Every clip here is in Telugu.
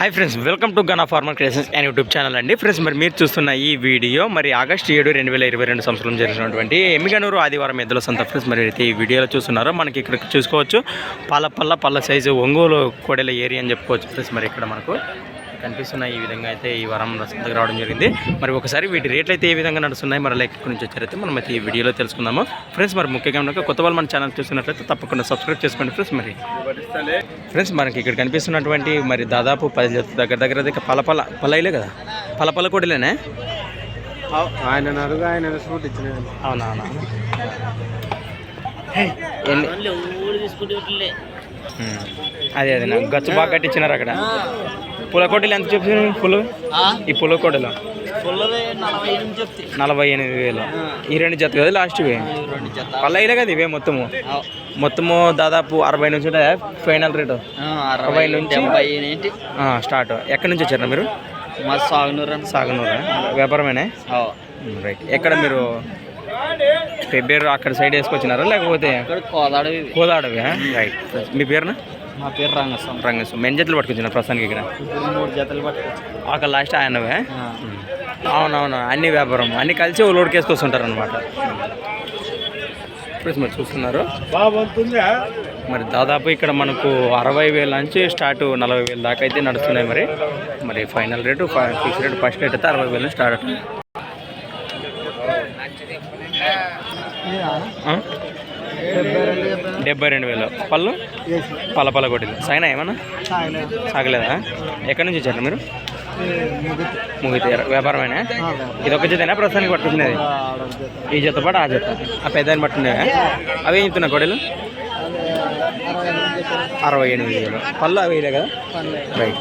Hi friends welcome to Gana farmer creations and YouTube channel అండి. ఫ్రెండ్స్ మరి మీరు చూస్తున్న ఈ వీడియో మరి ఆగస్టు ఏడు రెండు వేల ఇరవై రెండు సంవత్సరం జరిగినటువంటి ఎమ్మిగనూరు ఆదివారం ఎద్దుల సంత ఫ్రెండ్స్ మరి అయితే ఈ వీడియోలో చూస్తున్నారో మనకి ఇక్కడ చూసుకోవచ్చు. పల్ల పల్ల పల్ల సైజు ఒంగోలు కోడెల ఏరియా అని చెప్పుకోవచ్చు ఫ్రెండ్స్ మరి ఇక్కడ మనకు కనిపిస్తున్న ఈ విధంగా అయితే ఈ వారం సంతకు రావడం జరిగింది. మరి ఒకసారి వీటి రేట్లు అయితే ఏ విధంగా నడుస్తున్నాయి? మరి లైక్ నుంచి వచ్చారైతే మనం అయితే ఈ వీడియోలో తెలుసుకుందాము. ఫ్రెండ్స్ మరి ముఖ్యంగా కొత్త వాళ్ళు మన ఛానల్ చూస్తున్నట్లయితే తప్పకుండా సబ్స్క్రైబ్ చేసుకోండి ఫ్రెండ్స్. మరి ఫ్రెండ్స్ మనకి ఇక్కడ కనిపిస్తున్నటువంటి మరి దాదాపు పది దగ్గర దగ్గర దగ్గర పలపల పలైలే కదా? పలపల కొడిలేనే? ఆయన ఆయన అవునా అవునా. అదే అదే. నాకు గచ్చు బాగా కట్టించినారు అక్కడ. పుల కోటలు ఎంత చెప్పారు పులు? ఈ పుల కోటలు నలభై ఎనిమిది వేలు. ఈ రెండు జత కదా లాస్ట్ పల్లయిలే కదా ఇవే మొత్తము? మొత్తము దాదాపు అరవై నుంచి ఉంటాయా? Final rate? అరవై నుంచి? స్టార్ట్. ఎక్కడి నుంచి వచ్చారు మీరు? మా సాగునూరు సాగనూరా? వ్యాపారమేనా? రైట్. ఎక్కడ మీరు పెబ్బేరు అక్కడ సైడ్ వేసుకొచ్చినారా? లేకపోతే ఇక్కడ కోదాడు కోదాడవి రైట్. మీ పేరున? మా పేరు రంగస్వామి. రంగస్ మెన్ జతలు పట్టుకొచ్చిన ప్రస్తుతానికి ఇక్కడ? మూడు జతలు పట్టుకొచ్చి. అక్కడ లాస్ట్ ఆయనవే? అవునవును అన్ని వ్యాపారం. అన్ని కలిసి ఓ లోడ్కి వేసుకొస్తుంటారు అనమాట ఇప్పుడు మరి చూస్తున్నారు. మరి దాదాపు ఇక్కడ మనకు అరవై వేల నుంచి స్టార్ట్ నలభై వేల దాకా అయితే నడుస్తున్నాయి మరి. మరి final rate fix rate first rate అయితే అరవై వేల నుంచి స్టార్ట్ ఆ? డెబ్బై రెండు వేలు. పళ్ళు? పల్ల పల్ల కొట్టింది సాగినా ఏమన్నా? సాగలేదా? ఎక్కడి నుంచి వచ్చారు మీరు? ముగితే. వ్యాపారమేనా? ఇది ఒక జతేనా? ప్రస్తుతానికి పట్టుకునేది? ఈ జత పాటు ఆ జత. ఆ పెద్దని పట్టుకునేవా అవి ఏం చెప్తున్నా కొడలు? అరవై ఎనిమిది వేలు. పళ్ళు అవి వేయలే కదా? రైట్.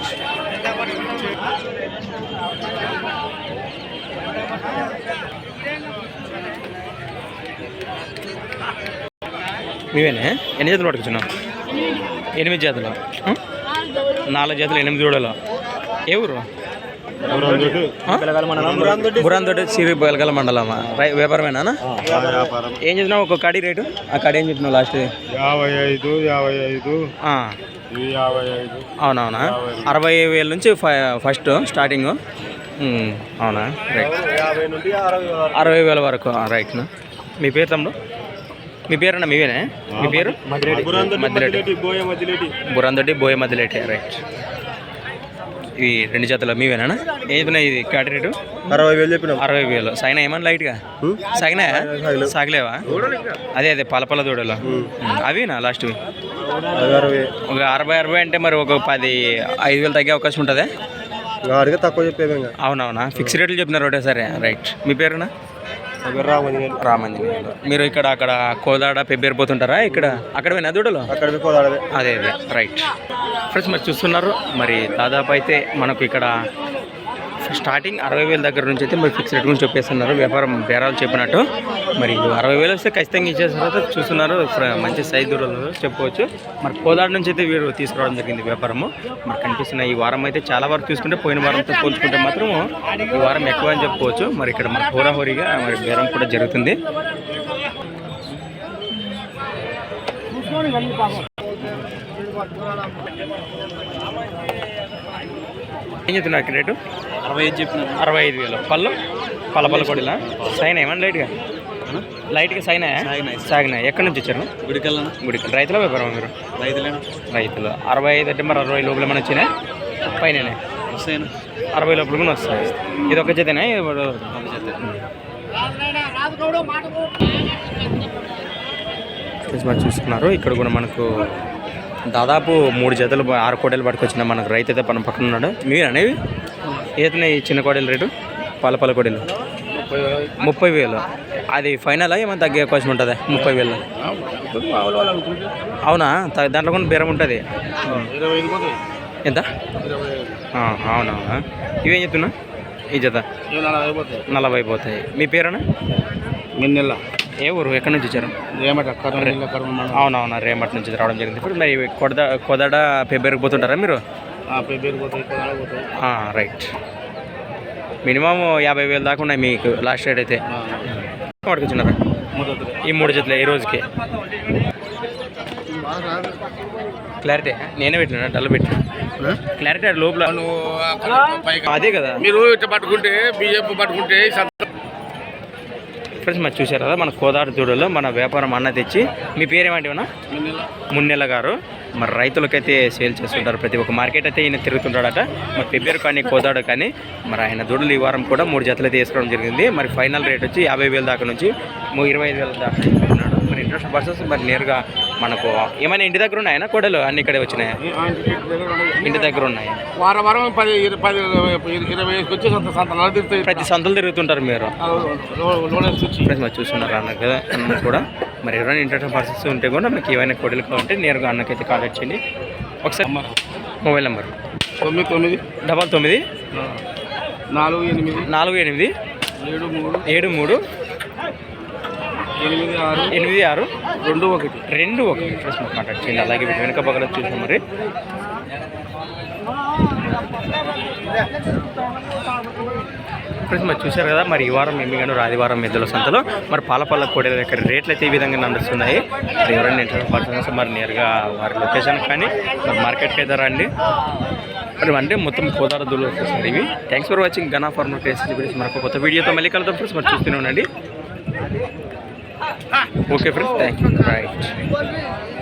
మీవేనే ఎన్ని జతలు పట్టుకొచ్చున్నావు ఎనిమిది జతలు? నాలుగు జతలు ఎనిమిది జోడలు? ఏ ఊరు? బురాన్తోటి సిరి బెలగల మండలమా? రై వ్యాపారమేనా? వ్యాపారం ఏం చేసినావు ఒక కడి రేటు? ఆ కడి ఏం చెప్పినావు లాస్ట్? యాభై ఐదు యాభై ఐదు. అవునవునా? అరవై వేల నుంచి ఫస్ట్ స్టార్టింగ్. అవునా? రైట్. అరవై వేల వరకు. ఆ, రైట్. మీ పేరు తమ్ముడు? మీ పేరన్నా మీవేనే? మీ పేరు? మధ్యలేటి బురందొడ్డి బోయ మధ్యలేటే రైట్. ఇవి రెండు జతలు మీవేనా? ఏది ఇది? కాటి రేటు అరవై వేలు చెప్పిన. అరవై వేలు. సాగినా ఏమన్నా లైట్గా? సాగినా సాగలేవా? అదే అదే పలపల దూడలు. అవినా లాస్ట్వి అరవై. ఒక అరవై అరవై అంటే మరి ఒక పది ఐదు వేలు తగ్గే అవకాశం ఉంటుందా? అడిగే తక్కువ చెప్పేది ఇంకా. అవునవునా? ఫిక్స్ రేట్లు చెప్పినారు ఒకటే సరే రైట్. మీ పేరునా? రామంజనేయులు మీరు ఇక్కడ అక్కడ కోదాడ పెబ్బేరు పోతుంటారా? ఇక్కడ అక్కడ పోయినా దూడలు? అక్కడ పోదాడదే అదే అదే. రైట్. ఫ్రెండ్స్ మరి చూస్తున్నారు. మరి దాదాపు అయితే మనకు ఇక్కడ స్టార్టింగ్ అరవై వేల దగ్గర నుంచి అయితే మరి ఫిక్స్ రేట్ గురించి చెప్పేస్తున్నారు. వ్యాపారం బేరాలు చెప్పినట్టు. మరి ఇది అరవై వేలు వస్తే ఖచ్చితంగా ఇచ్చేసిన తర్వాత చూస్తున్నారు. మంచి సైజు దూరాలు చెప్పుకోవచ్చు మరి కోదాడు నుంచి అయితే వీరు తీసుకురావడం జరిగింది వ్యాపారము. మరి కనిపిస్తున్న ఈ వారం అయితే చాలా వరకు చూసుకుంటే పోయిన వారంతో పోల్చుకుంటే మాత్రం ఈ వారం ఎక్కువ అని చెప్పుకోవచ్చు మరి ఇక్కడ మన హోరాహోరీగా మరి బేరం కూడా జరుగుతుంది. ఏం చెప్తున్నారు ఇక్కడ రేటు? అరవై ఐదు చెప్పిన. అరవై ఐదు వేలు. పళ్ళు? పల్ల పల్ల కొడిలా సైన్ ఏమన్నా లైట్గా? లైట్గా సైన్ సాగినాయి ఎక్కడి నుంచి వచ్చారు? గుడికెళ్ళను? గుడికి రైతుల వ్యాపారం మీరు? రైతులేనా? రైతులు. అరవై ఐదు అంటే మరి అరవై లోపల ఏమైనా వచ్చినాయి? పైన వస్తాయను? అరవై లోపల కూడా వస్తాయి. ఇది ఒక ఫ్రెండ్స్ మరి చూస్తున్నారు. ఇక్కడ కూడా మనకు దాదాపు మూడు జతలు ఆరు కోటలు పట్టుకొచ్చిన మనకు రైతు అయితే పని పక్కన ఉన్నాడు. మీరు అనేవి? ఏతనే ఈ చిన్న కోడలు రేటు? పాల పాల కోడలు. ముప్పై వేలు. అది ఫైనల్ ఏమైనా తగ్గే అవకాశం ఉంటుందా? ముప్పై వేలు. అవునా? దాంట్లో కూడా బేరం ఉంటుంది. ఎంత? ఆ, అవునవునా ఇవేం చెప్తున్నా? ఈ జత. నలభై పోతాయి నలభై పోతాయి మీ పేరునా మిన్నెల్ల ఏ ఊరు? ఎక్కడి నుంచి వచ్చారు? కర్నూలు అవునవునా రేమట్ నుంచి రావడం జరిగింది. ఇప్పుడు మరి కొడద కొదడ పెబ్బేరికి పోతుంటారా మీరు? రైట్. మినిమం యాభై వేలు దాకా ఉన్నాయి మీకు లాస్ట్ రేట్ అయితే. పట్టుకొచ్చినారా ఈ మూడు జతలు ఈ రోజుకి. క్లారిటీ నేనే పెట్టినా డల్ పెట్టినా? క్లారిటీ లోపల. అదే కదా. మీరు ఇట్లా పట్టుకుంటే బియ్యం పట్టుకుంటే ఫ్రెండ్స్ మరి చూశారు కదా మన కోదాడు దూడలో మన వ్యాపారం అన్న తెచ్చి మీ పేరేమంటివనా మున్నెల. గారు. మరి రైతులకైతే సేల్ చేస్తుంటారు ప్రతి ఒక్క మార్కెట్ అయితే ఈయన తిరుగుతుంటాడట. మరి పెబ్బేరు కానీ కోదాడు కానీ మరి ఆయన దూడలు ఈ వారం కూడా మూడు జతలు అయితే వేసుకోవడం జరిగింది. మరి ఫైనల్ రేట్ వచ్చి యాభై వేల దాకా నుంచి ఇరవై ఐదు వేల దాకా మరి ఇంట్రెస్ట్ పర్సన్స్ మరి నేరుగా మనకు ఏమైనా ఇంటి దగ్గర ఉన్నాయనా కోడలు అన్ని ఇక్కడే వచ్చినాయి? ఇంటి దగ్గర ఉన్నాయి. వారం వారం పది పది ఇరవై వచ్చి ప్రతి సంతలు తిరుగుతుంటారు మీరు. చూస్తున్నారు అన్న కదా అన్న కూడా. మరి ఎవరైనా ఇంట్రెస్ట్ పర్సన్స్ ఉంటే కూడా మీకు ఏమైనా కొడలు కావాలంటే నేరుగా అన్నకైతే కాంటాక్ట్ చేయండి. ఒకసారి మొబైల్ నెంబర్. తొమ్మిది తొమ్మిది. డబల్ తొమ్మిది. నాలుగు ఎనిమిది. నాలుగు ఎనిమిది. ఏడు మూడు. ఏడు మూడు. ఎనిమిది ఆరు. ఎనిమిది ఆరు రెండు ఒకటి రెండు ఒకటి. ఫ్రెండ్స్ మాకు కాంటాక్ట్ చేయండి. అలాగే వీటి వెనక పక్కన చూసాం మరి. ఫ్రెండ్స్ మరి చూశారు కదా మరి ఈ వారం ఎమ్మిగాను ఆదివారం మెద్దల సంతలో. మరి పాలపల్ల కోడల దగ్గర రేట్లు అయితే ఈ విధంగా నడుస్తున్నాయి. మరి ఎవరైనా ఇంట్రెస్ట్ పడుతున్నా మరి నేరుగా వారి లొకేషన్ కానీ మరి మార్కెట్కి అయితే రండి. మరి అంటే మొత్తం కోదార దూలు వచ్చేస్తుంది ఇవి. Thanks for watching Gana farmer cases మరొక కొత్త వీడియోతో మళ్ళీ కలుద్దాం. ఫ్రెండ్స్ మరి చూస్తూనే ఉండండి. Okay friends thank you right